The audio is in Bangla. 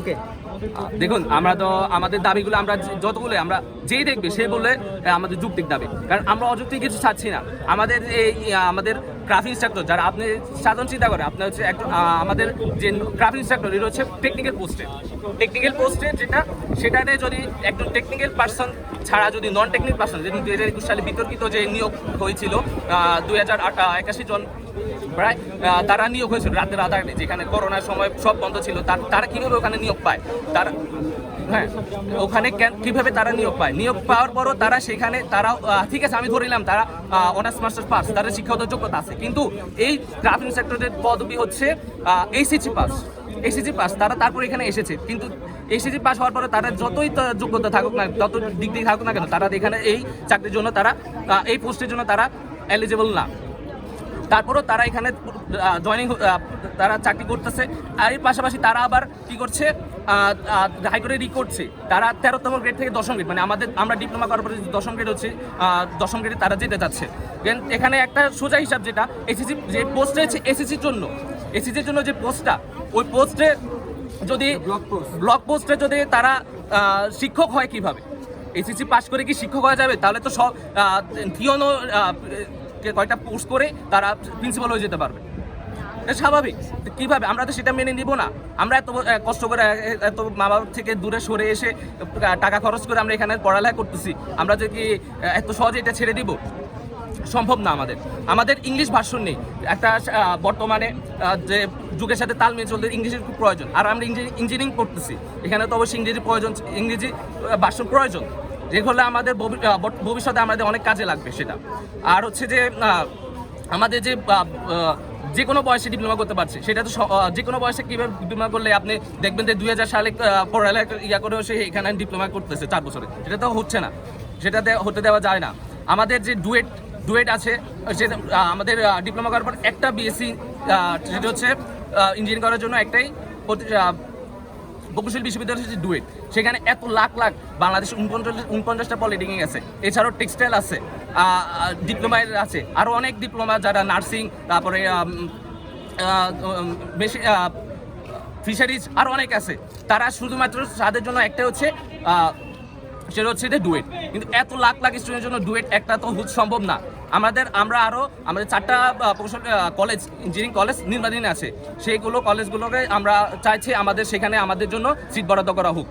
ওকে দেখুন, আমরা তো আমাদের দাবিগুলো আমরা যতগুলো, আমরা যেই দেখবে, সে বললে আমাদের যুক্তিক দাবি। কারণ আমরা অযৌক্তিক কিছু চাচ্ছি না। আমাদের এই আমাদের ক্রাফট ইনস্ট্রাক্টর যারা আপনি সাধারণ চিন্তা করে আপনার হচ্ছে একজন আমাদের যে ক্রাফট ইনস্ট্রাক্টর এটা হচ্ছে টেকনিক্যাল পোস্টে টেকনিক্যাল পোস্টে যেটা, সেটাতে যদি একজন টেকনিক্যাল পার্সন ছাড়া যদি নন টেকনিক্যাল পার্সন যেমন দু হাজার একুশ সালে বিতর্কিত যে নিয়োগ হয়েছিল দুই হাজার একাশি জন প্রায় তারা নিয়োগ হয়েছিল রাতের আধারে যেখানে করোনার সময় সব বন্ধ ছিল। তার- কীভাবে ওখানে নিয়োগ পায়? তারা হ্যাঁ ওখানে কীভাবে তারা নিয়োগ পায়? নিয়োগ পাওয়ার পরও তারা সেখানে, তারা ঠিক আছে, আমি ধরে নিলাম, তারা অনার্স মাস্টার্স পাস তাদের শিক্ষাগত যোগ্যতা আছে। কিন্তু এই গ্রাফিং সেক্টরের পদবি হচ্ছে এইচএসি পাস এসএসসি পাস তারা তারপর এখানে এসেছে। কিন্তু এসএসসি পাস হওয়ার পরে তারা যতই যোগ্যতা থাকুক না যত দিয়ে থাকুক না কেন, তারা এখানে এই চাকরির জন্য তারা এই পোস্টের জন্য তারা এলিজিবল না। তারপরও তারা এখানে জয়নিং তারা চাকরি করতেছে। আর এর পাশাপাশি তারা আবার কি করছে হাইকোর্টে রি করছে। তারা তেরোতম গ্রেড থেকে দশম গ্রেড মানে আমাদের আমরা ডিপ্লোমা করার পরে যে দশম গ্রেড হচ্ছে দশম গ্রেডে তারা যেতে যাচ্ছে। এখানে একটা সোজা হিসাব যেটা এসএসসি যে পোস্ট রয়েছে এসএসসির জন্য এসএসসির জন্য যে পোস্টটা ওই পোস্টে যদি ব্লক পোস্টে যদি তারা শিক্ষক হয় কীভাবে? এসএসসি পাস করে কি শিক্ষক হওয়া যাবে? তাহলে তো সব থিওনো কয়টা পোস্ট করে তারা প্রিন্সিপাল হয়ে যেতে পারবে। স্বাভাবিক। কীভাবে? আমরা তো সেটা মেনে নিব না। আমরা এত কষ্ট করে এত মা বাবার থেকে দূরে সরে এসে টাকা খরচ করে আমরা এখানে পড়ালেখা করতেছি। আমরা যে কি এত সহজে এটা ছেড়ে দিব? সম্ভব না আমাদের। আমাদের ইংলিশ ভার্সন নেই। একটা বর্তমানে যে যুগের সাথে তাল মিলিয়ে চলতে ইংলিশের খুব প্রয়োজন। আর আমরা ইঞ্জিনিয়ারিং করতেছি। এখানে তো অবশ্যই ইংরেজি প্রয়োজন, ইংরেজি ভার্সন প্রয়োজন। যেগুলো আমাদের ভবিষ্যতে আমাদের অনেক কাজে লাগবে সেটা। আর হচ্ছে যে আমাদের যে যে কোনো বয়সে ডিপ্লোমা করতে পারছে সেটা তো স- যে কোনো বয়সে কীভাবে ডিপ্লোমা করলে আপনি দেখবেন যে দুই হাজার সালে পড়ালেখা ইয়া করেও সে এখানে ডিপ্লোমা করতেছে চার বছরে। সেটা তো হচ্ছে না। সেটাতে হতে দেওয়া যায় না। আমাদের যে ডুয়েট ডুয়েট আছে আহ, আমাদের ডিপ্লোমা করার পর একটা বিএসসি সেটা হচ্ছে ইঞ্জিনিয়ারিং করার জন্য একটাই বকুশল বিশ্ববিদ্যালয় হচ্ছে ডুয়েট, সেখানে এত লাখ লাখ বাংলাদেশ উনপঞ্চাশ উনপঞ্চাশটা পলিটেকনিক আছে। এছাড়াও টেক্সটাইল আছে ডিপ্লোমা আছে। আরও অনেক ডিপ্লোমা যারা নার্সিং, তারপরে বেশি ফিশারিজ আরও অনেক আছে। তারা শুধুমাত্র তাদের জন্য একটা হচ্ছে সেটা হচ্ছে যে ডুয়েট কিন্তু এত লাখ লাখ স্টুডেন্টের জন্য ডুয়েট একটা তো সম্ভব না। আমাদের, আমরা আরও আমাদের চারটা প্রকৌশল কলেজ ইঞ্জিনিয়ারিং কলেজ নির্মাধীন আছে। সেইগুলো কলেজগুলোকে আমরা চাইছি আমাদের, সেখানে আমাদের জন্য সিট বরাদ্দ করা হোক।